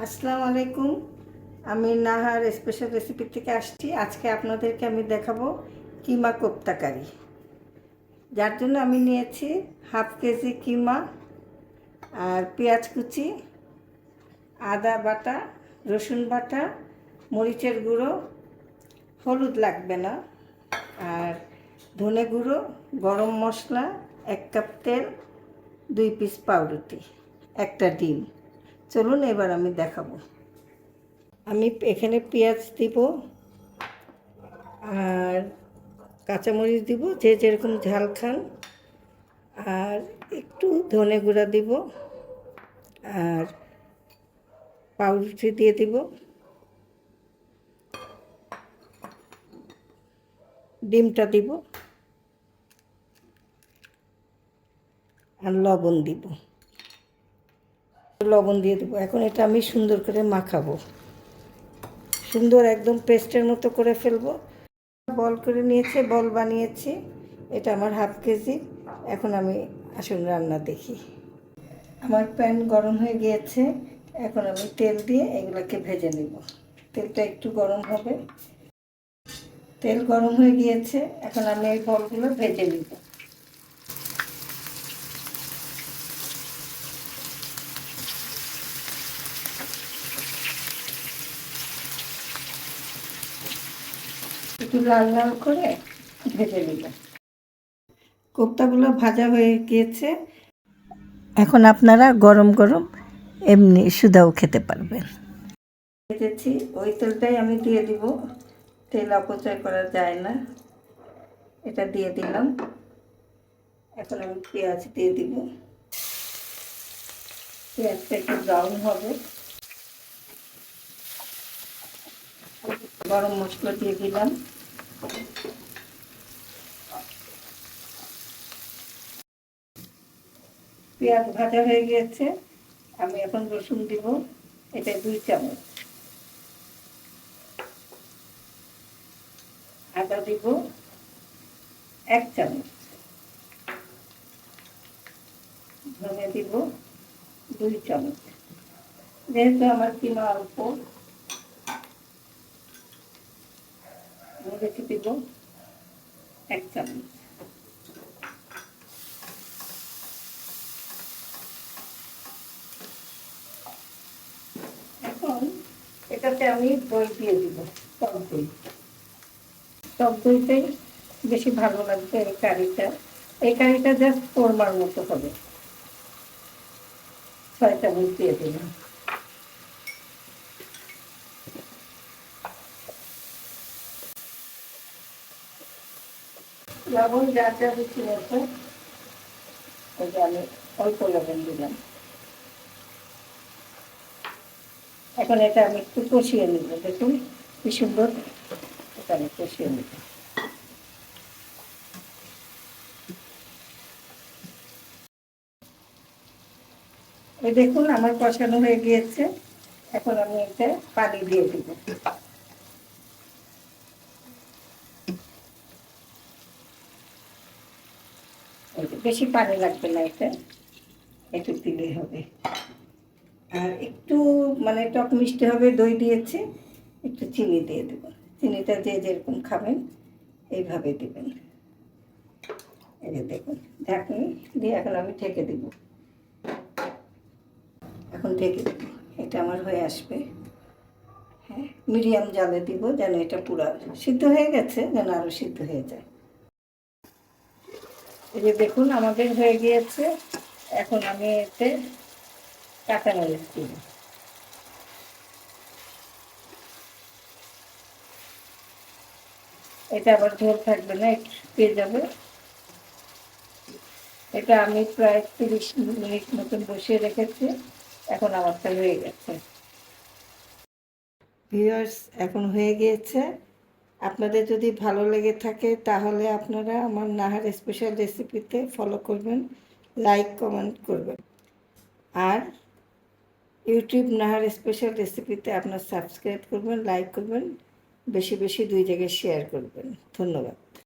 আসসালামু আলাইকুম। আমি নাহার স্পেশাল রেসিপি থেকে আসছি। আজকে আপনাদেরকে আমি দেখাবো কিমা কোপ্তাকারি। যার জন্য আমি নিয়েছি হাফ কেজি কিমা আর পেঁয়াজ কুচি, আদা বাটা, রসুন বাটা, মরিচের গুঁড়ো, হলুদ লাগবে না, আর ধনে গুঁড়ো, গরম মশলা, এক কাপ তেল, দুই পিস পাউরুটি, একটা ডিম। চলুন এবার আমি দেখাবো। আমি এখানে পেঁয়াজ দিব আর কাঁচামরিচ দিব, যে যেরকম ঝাল খান। আর একটু ধনে গুঁড়া দিব আর পাউরুটি দিয়ে দিব। ডিমটা দিব আর লবণ দিব। লবণ দিয়ে দেবো। এখন এটা আমি সুন্দর করে মাখাবো। সুন্দর একদম পেস্টের মতো করে ফেলব। বল করে নিয়েছে, বল বানিয়েছি। এটা আমার হাফ কেজি। এখন আমি আসুন রান্না দেখি। আমার প্যান গরম হয়ে গিয়েছে। এখন আমি তেল দিয়ে এগুলোকে ভেজে নেব। তেলটা একটু গরম হবে। তেল গরম হয়ে গিয়েছে। এখন আমি এই বলগুলো ভেজে নিব। একটু লাল লাল করে ভেজে নিব। কোপ্তাগুলো ভাজা হয়ে গিয়েছে। এখন আপনারা গরম গরম এমনি সুদাও খেতে পারবেন। ভেজেছি ওই তেলটাই আমি দিয়ে দিব। তেল অপচয় করা যায় না। এটা দিয়ে দিলাম। এখন আমি পেঁয়াজ দিয়ে দিব। পেঁয়াজটা একটু ব্রাউন হবে। গরম মশলা দিয়ে দিলাম। পেঁয়াজ ভাজা হয়ে গিয়েছে। আমি এখন রসুন দিব। এটা দুই চামচ। আদা দিব এক চামচ। ধনে দিব দুই চামচ। যেহেতু আমার কিমা অল্প মরিচ দিব এক চামচ। এখন এটাতে আমি দই দিয়ে দিব, টক দই। টক দইটাই বেশি ভালো লাগবে এই কারিটা। এই কারিটা জাস্ট কোরমার মতো হবে। ছয় চামচ দিয়ে দিলাম। লবণ যা যা রুচি মতো ওই আমি অল্প লবণ দিলাম। এখন এটা আমি একটু কষিয়ে নিব, দেখুন কি সুন্দর এটা আমি কষিয়ে নিব। দেখুন আমার কষানো হয়ে গিয়েছে, এখন আমি এটা পানি দিয়ে দিব। বেশি পানি লাগবে না এটা একটু দিলেই হবে। আর একটু মানে টক মিষ্টি হবে দই দিয়েছি একটু চিনি দিয়ে দেবো। চিনিটা যে যেরকম খাবেন এইভাবে দেবেন। এই যে দেখুন ঢাকনি দিয়ে এখন আমি ঢেকে দেব। এখন ঢেকে দেব এটা আমার হয়ে আসবে। হ্যাঁ মিডিয়াম জালে দিব যেন এটা পুরো সিদ্ধ হয়ে গেছে যেন আরও সিদ্ধ হয়ে যায়। এই যে দেখুন, আমাদের হয়ে গিয়েছে। এখন আমি এতে কাঁচা মরিচ দিব এটা আবার ঝোল থাকবে না, একটু পেয়ে যাবে। এটা আমি প্রায় তিরিশ মিনিট মতন বসিয়ে রেখেছি। এখন আমারটা হয়ে গেছে। ভিউয়ার্স এখন হয়ে গিয়েছে। আপনাদের যদি ভালো লেগে থাকে তাহলে আপনারা আমার নাহার স্পেশাল রেসিপিতে ফলো করবেন লাইক কমেন্ট করবেন। আর ইউটিউব নাহার স্পেশাল রেসিপিতে আপনার সাবস্ক্রাইব করবেন লাইক করবেন, বেশি বেশি দুই জায়গায় শেয়ার করবেন। ধন্যবাদ।